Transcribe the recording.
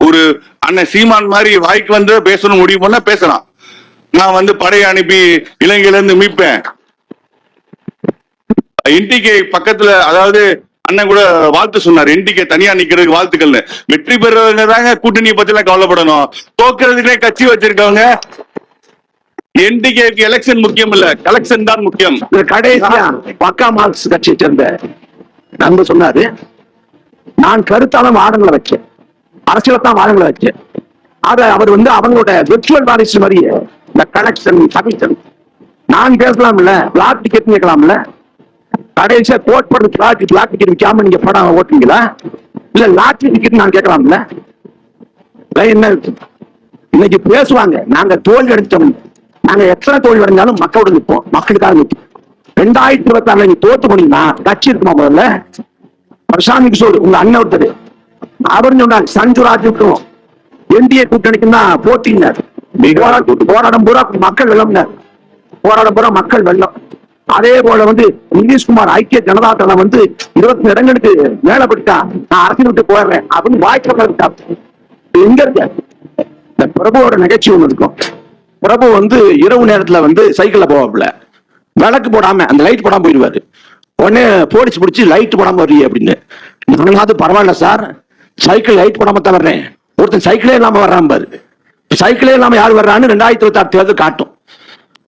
ஒரு அண்ணன் சீமான் மாதிரி வாய்க்கு வந்து பேசணும் முடிவு பண்ணா பேசலாம். நான் வந்து படையை அனுப்பி இலங்கையில இருந்து மீட்பேன். என்டிகே பக்கத்துல அதாவது அண்ணன் கூட வாழ்த்து சொன்னார். என்டிகே தனியா நிக்கிறதுக்கு வாழ்த்துக்கள்னு. வெற்றி பெறவங்க தாங்க கூட்டணியை பத்தி எல்லாம் கவலைப்படணும். தோக்குறதுக்கே கட்சி வச்சிருக்கவங்க என்டிகேக்கு எலெக்ஷன் முக்கியம் இல்ல. கலெக்ஷன் தான் முக்கியம். கடைசியா பக்கா மார்க்ஸ் கட்சியை சேர்ந்த நண்பர் சொன்னாரு நான் கருத்தாலும் ஆடங்களை வச்சேன் அரசியல் தான் வாதங்களை அதை அவர் வந்து அவங்களோட விர்ச்சுவல் வாரிசு மாதிரியே இந்த கலெக்ஷன் கமிஷன் நான் பேசலாம்ல பிளாக் டிக்கெட் கேட்கலாம்ல? கடைசியா கோட் பண்ண பிளாக் பிளாக் டிக்கெட் விற்காம நீங்க படம் ஓட்டுவீங்களா இல்ல லாட்ரி டிக்கெட் நான் கேட்கலாம்ல? என்ன? இன்னைக்கு பேசுவாங்க. நாங்க தோல்வி அடைஞ்சோம் நாங்க எத்தனை தோல்வி அடைஞ்சாலும் மக்களோட நிற்போம். மக்களுக்காக நிற்போம். ரெண்டாயிரத்தி இருபத்தி ஆறுல நீங்க தோத்து போனீங்கன்னா கட்சி இருக்குமா முதல்ல? பிரசாந்த் கிஷோர் உங்க அண்ணன் ஒருத்தர். அவர் சொன்னார் சஞ்சுராஜ் இருக்கும் என்டிஏ கூட்டணிக்கு தான் போட்டினார் போராட்டம் போராடம் பூரா மக்கள் வெள்ளம்னார் போராடம் பூரா மக்கள் வெள்ளம் அதே போல வந்து நிதிஷ்குமார் ஐக்கிய ஜனதா தளம் வந்து இருபத்தி இடங்களுக்கு மேல படித்தா நான் அரசியல் விட்டு போயிடுறேன். அப்படின்னு வாய்ப்பு எங்க இருக்க? இந்த பிரபுவோட நிகழ்ச்சி ஒண்ணு இருக்கும். பிரபு வந்து இரவு நேரத்துல வந்து சைக்கிள்ல போவாப்புல. விளக்கு போடாம அந்த லைட் போடாம போயிடுவாரு. உடனே போலீஸ் பிடிச்சி லைட் போடாம வர்றீங்க அப்படின்னு. நானாவது பரவாயில்ல சார். சைக்கிள் லைட் போடாம தான் வர்றேன் ஒருத்தன் சைக்கிளே இல்லாம வர்றான் பாரு. சைக்கிளே இல்லாம யார் வர்றான்னு ரெண்டாயிரத்தி இருபத்தி ஆறு தேர்தல் காட்டும்.